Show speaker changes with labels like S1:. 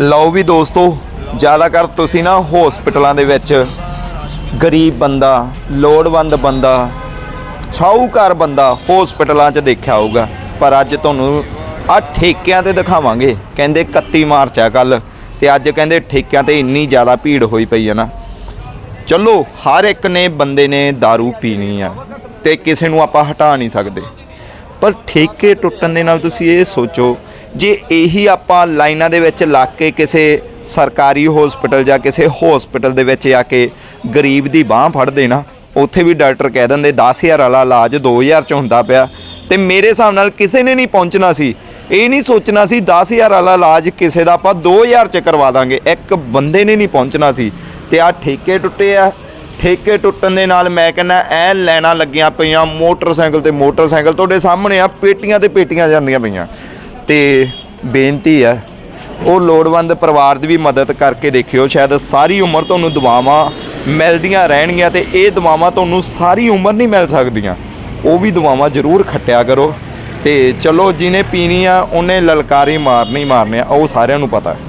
S1: ਲਓ ਵੀ ਦੋਸਤੋ, ਜ਼ਿਆਦਾਤਰ ਤੁਸੀਂ ਨਾ ਹਸਪੀਟਲਾਂ ਦੇ ਵਿੱਚ ਗਰੀਬ ਬੰਦਾ, ਲੋੜਵੰਦ ਬੰਦਾ, ਛਾਊਕਾਰ ਬੰਦਾ ਹਸਪੀਟਲਾਂ 'ਚ ਦੇਖਿਆ ਹੋਊਗਾ। ਪਰ ਅੱਜ ਤੁਹਾਨੂੰ ਆ ਠੇਕਿਆਂ ਤੇ ਦਿਖਾਵਾਂਗੇ। ਕਹਿੰਦੇ 31 ਮਾਰਚ ਆ ਕੱਲ ਤੇ ਅੱਜ ਕਹਿੰਦੇ ਠੇਕਿਆਂ ਤੇ ਇੰਨੀ ਜ਼ਿਆਦਾ ਭੀੜ ਹੋਈ ਪਈ ਹੈ ਨਾ। ਚਲੋ, ਹਰ ਇੱਕ ਨੇ ਬੰਦੇ ਨੇ दारू ਪੀਣੀ ਆ ਤੇ ਕਿਸੇ ਨੂੰ ਆਪਾਂ ਹਟਾ ਨਹੀਂ ਸਕਦੇ। ਪਰ ਠੇਕੇ ਟੁੱਟਣ ਦੇ ਨਾਲ ਤੁਸੀਂ ਇਹ ਸੋਚੋ ਜੇ ਇਹੀ ਆਪਾਂ ਲਾਈਨਾਂ ਦੇ ਵਿੱਚ ਲੱਗ ਕੇ ਕਿਸੇ ਸਰਕਾਰੀ ਹਸਪੀਟਲ ਜਾਂ ਕਿਸੇ ਹਸਪੀਟਲ ਦੇ ਵਿੱਚ ਆ ਕੇ ਗਰੀਬ ਦੀ ਬਾਹ ਫੜਦੇ ਨਾ, ਉੱਥੇ ਵੀ ਡਾਕਟਰ ਕਹਿ ਦਿੰਦੇ 10000 ਵਾਲਾ ਇਲਾਜ 2000 ਚ ਹੁੰਦਾ ਪਿਆ। ਤੇ ਮੇਰੇ ਹਿਸਾਬ ਨਾਲ ਕਿਸੇ ਨੇ ਨਹੀਂ ਪਹੁੰਚਣਾ ਸੀ। ਇਹ ਨਹੀਂ ਸੋਚਣਾ ਸੀ 10000 ਵਾਲਾ ਇਲਾਜ ਕਿਸੇ ਦਾ ਆਪਾਂ 2000 ਚ ਕਰਵਾ ਦਾਂਗੇ। ਇੱਕ ਬੰਦੇ ਨੇ ਨਹੀਂ ਪਹੁੰਚਣਾ ਸੀ। ਤੇ ਆ ਠੇਕੇ ਟੁੱਟੇ ਆ। ਠੇਕੇ ਟੁੱਟਣ ਦੇ ਨਾਲ ਮੈਂ ਕਹਿੰਦਾ, ਐ ਲੈਣਾ ਲੱਗੀਆਂ ਪਈਆਂ, ਮੋਟਰਸਾਈਕਲ ਤੇ ਮੋਟਰਸਾਈਕਲ ਤੁਹਾਡੇ ਸਾਹਮਣੇ ਆ, ਪੇਟੀਆਂ ਤੇ ਪੇਟੀਆਂ ਜਾਂਦੀਆਂ ਪਈਆਂ। ਤੇ ਬੇਨਤੀ ਹੈ, ਉਹ ਲੋੜਵੰਦ ਪਰਿਵਾਰ ਦੀ ਵੀ ਮਦਦ ਕਰਕੇ ਦੇਖਿਓ, ਸ਼ਾਇਦ ਸਾਰੀ ਉਮਰ ਤੁਹਾਨੂੰ ਦੁਆਵਾਂ ਮਿਲਦੀਆਂ ਰਹਿਣਗੀਆਂ ਤੇ ਇਹ ਦੁਆਵਾਂ ਤੁਹਾਨੂੰ ਸਾਰੀ ਉਮਰ ਨਹੀਂ ਮਿਲ ਸਕਦੀਆਂ। ਉਹ ਵੀ ਦੁਆਵਾਂ ਜ਼ਰੂਰ ਖੱਟਿਆ ਕਰੋ ਤੇ ਚਲੋ, ਜਿਹਨੇ ਪੀਣੀ ਆ, ਉਹਨੇ ਲਲਕਾਰੀ ਮਾਰਨੀ, ਮਾਰਨੇ ਆ, ਉਹ ਸਾਰਿਆਂ ਨੂੰ ਪਤਾ ਹੈ।